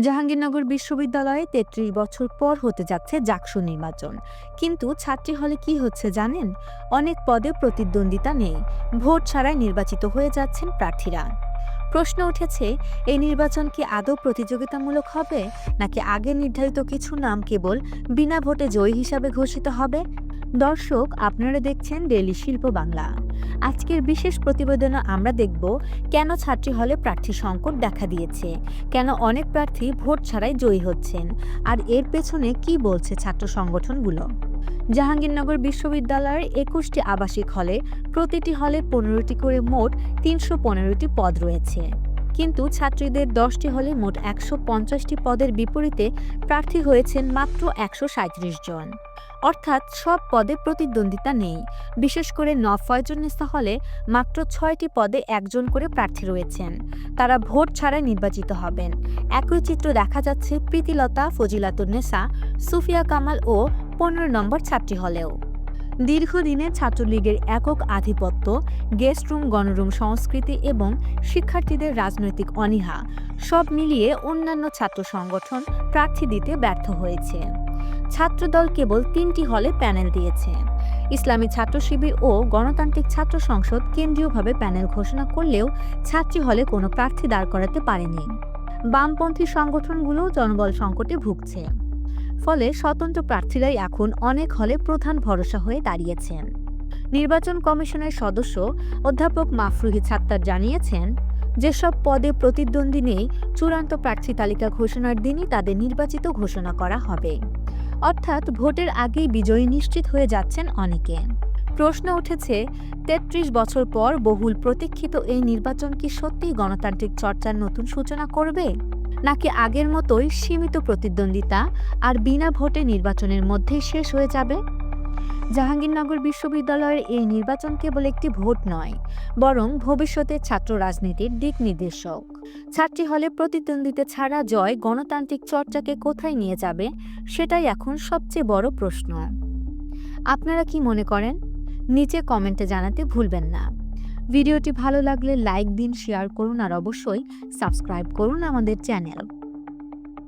জাহাঙ্গীরনগর বিশ্ববিদ্যালয়ে তেত্রিশ বছর পর হতে যাচ্ছে জাকসু নির্বাচন। কিন্তু ছাত্রী হলে কি হচ্ছে জানেন? অনেক পদে প্রতিদ্বন্দ্বিতা নেই। ভোট ছাড়াই নির্বাচিত হয়ে যাচ্ছেন প্রার্থীরা। প্রশ্ন উঠেছে, এই নির্বাচন কি আদৌ প্রতিযোগিতামূলক হবে? নাকি আগে নির্ধারিত কিছু নাম কেবল বিনা ভোটে জয়ী হিসাবে ঘোষিত হবে? দর্শক, আপনারা দেখছেন ডেলি শিল্প বাংলা। আজকের বিশেষ প্রতিবেদনে আমরা দেখব কেন ছাত্রী হলে প্রার্থী সংকট দেখা দিয়েছে, কেন অনেক প্রার্থী ভোট ছাড়াই জয়ী হচ্ছেন, আর এর পেছনে কি বলছে ছাত্র সংগঠনগুলো? জাহাঙ্গীরনগর বিশ্ববিদ্যালয়ের একুশটি আবাসিক হলে প্রতিটি হলে পনেরোটি করে মোট তিনশো পনেরোটি পদ রয়েছে। কিন্তু ছাত্রীদের দশটি হলে মোট একশো পঞ্চাশটি পদের বিপরীতে প্রার্থী হয়েছেন মাত্র একশো জন। অর্থাৎ সব পদে প্রতিদ্বন্দ্বিতা নেই। বিশেষ করে নফয়জনেসা হলে মাত্র ছয়টি পদে একজন করে প্রার্থী রয়েছেন। তারা ভোট ছাড়াই নির্বাচিত হবেন। একই চিত্র দেখা যাচ্ছে প্রীতিলতা ফজিলাতুন্নেসা সুফিয়া কামাল ও পনেরো নম্বর ছাত্রী হলেও। দীর্ঘদিনের ছাত্রলীগের একক আধিপত্য, গেস্ট রুম, গণরুম সংস্কৃতি এবং শিক্ষার্থীদের রাজনৈতিক অনীহা, সব মিলিয়ে অন্যান্য ছাত্র সংগঠন প্রার্থী দিতে ব্যর্থ হয়েছে। ছাত্রদল কেবল তিনটি হলে প্যানেল দিয়েছে। ইসলামী ছাত্র শিবির ও গণতান্ত্রিক ছাত্র সংসদ কেন্দ্রীয়ভাবে প্যানেল ঘোষণা করলেও ছাত্রী হলে কোনো প্রার্থী দাঁড় করাতে পারেনি। বামপন্থী সংগঠনগুলো জনবল সংকটে ভুগছে। ফলে স্বতন্ত্র প্রার্থীরাই এখন অনেক হলে প্রধান ভরসা হয়ে দাঁড়িয়েছেন। নির্বাচন কমিশনের সদস্য অধ্যাপক মাফরুহি ছাত্তার জানিয়েছেন, যেসব পদে প্রতিদ্বন্দ্বী নেই, চূড়ান্ত প্রার্থী তালিকা ঘোষণার দিনই তাদের নির্বাচিত ঘোষণা করা হবে। অর্থাৎ ভোটের আগেই বিজয়ী নিশ্চিত হয়ে যাচ্ছেন অনেকে। প্রশ্ন উঠেছে, তেত্রিশ বছর পর বহুল প্রতীক্ষিত এই নির্বাচন কি সত্যিই গণতান্ত্রিক চর্চার নতুন সূচনা করবে? নাকি আগের মতোই সীমিত প্রতিদ্বন্দ্বিতা আর বিনা ভোটে নির্বাচনের মধ্যেই শেষ হয়ে যাবে? জাহাঙ্গীরনগর বিশ্ববিদ্যালয়ের এই নির্বাচন কেবল একটি ভোট নয়, বরং ভবিষ্যতের ছাত্র রাজনীতির দিক নির্দেশক। ছাত্রী হলে প্রতিদ্বন্দ্বিতা ছাড়া জয় গণতান্ত্রিক চর্চাকে কোথায় নিয়ে যাবে, সেটাই এখন সবচেয়ে বড় প্রশ্ন। আপনারা কি মনে করেন? নিচে কমেন্টে জানাতে ভুলবেন না। ভিডিওটি ভালো লাগলে লাইক দিন শেয়ার করুন আর অবশ্যই সাবস্ক্রাইব করুন আমাদের চ্যানেল